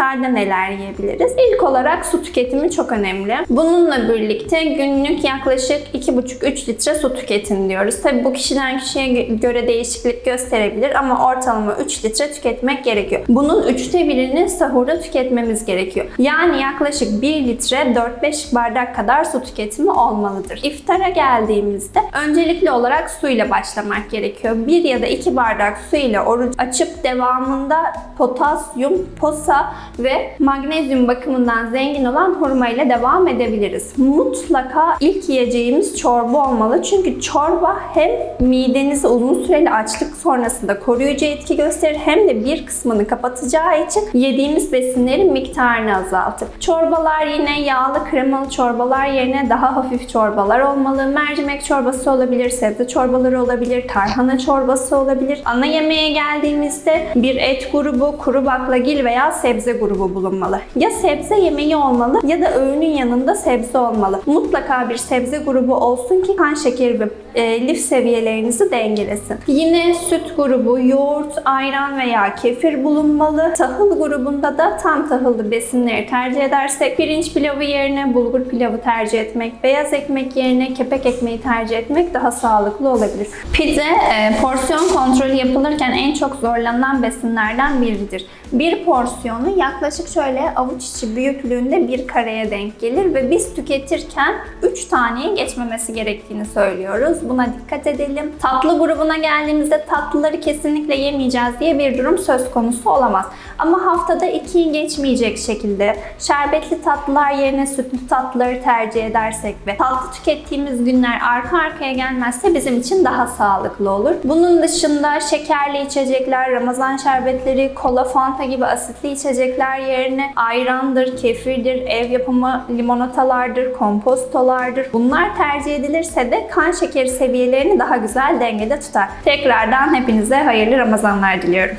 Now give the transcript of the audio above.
miktarda neler yiyebiliriz? İlk olarak su tüketimi çok önemli. Bununla birlikte günlük yaklaşık 2,5-3 litre su tüketin diyoruz. Tabi bu kişiden kişiye gö- göre değişiklik gösterebilir ama ortalama 3 litre tüketmek gerekiyor. Bunun üçte birini sahurda tüketmemiz gerekiyor. Yani yaklaşık 1 litre 4-5 bardak kadar su tüketimi olmalıdır. İftara geldiğimizde öncelikli olarak suyla başlamak gerekiyor. 1 ya da 2 bardak su ile oruç açıp devamında potasyum, posa ve magnezyum bakımından zengin olan hurma ile devam edebiliriz. Mutlaka ilk yiyeceğimiz çorba olmalı. Çünkü çorba hem midenizi uzun süreli açlık sonrasında koruyucu etki gösterir hem de bir kısmını kapatacağı için yediğimiz besinlerin miktarını azaltır. Çorbalar yine yağlı kremalı çorbalar yerine daha hafif çorbalar olmalı. Mercimek çorbası olabilir, sebze çorbaları olabilir, tarhana çorbası olabilir. Ana yemeğe geldiğimizde bir et grubu, kuru baklagil veya sebze grubu bulunmalı. Ya sebze yemeği olmalı ya da öğünün yanında sebze olmalı. Mutlaka bir sebze grubu olsun ki kan şekeri ve e, lif seviyelerinizi dengelesin. Yine süt grubu, yoğurt, ayran veya kefir bulunmalı. Tahıl grubunda da tam tahıllı besinleri tercih edersek pirinç pilavı yerine bulgur pilavı tercih etmek, beyaz ekmek yerine kepek ekmeği tercih etmek daha sağlıklı olabilir. Pide e, porsiyon kontrolü yapılırken en çok zorlanılan besinlerden biridir. Bir porsiyonu yaklaşık şöyle avuç içi büyüklüğünde bir kareye denk gelir ve biz tüketirken 3 taneye geçmemesi gerektiğini söylüyoruz. Buna dikkat edelim. Tatlı grubuna geldiğimizde tatlıları kesinlikle yemeyeceğiz diye bir durum söz konusu olamaz. Ama haftada 2'yi geçmeyecek şekilde şerbetli tatlılar yerine sütlü tatlıları tercih edersek ve tatlı tükettiğimiz günler arka arkaya gelmezse bizim için daha sağlıklı olur. Bunun dışında şekerli içecekler, Ramazan şerbetleri, kola, fanta gibi asitli içecekler yerine ayrandır, kefirdir, ev yapımı limonatalardır, kompostolardır. Bunlar tercih edilirse de kan şekeri seviyelerini daha güzel dengede tutar. Tekrardan hepinize hayırlı Ramazanlar diliyorum.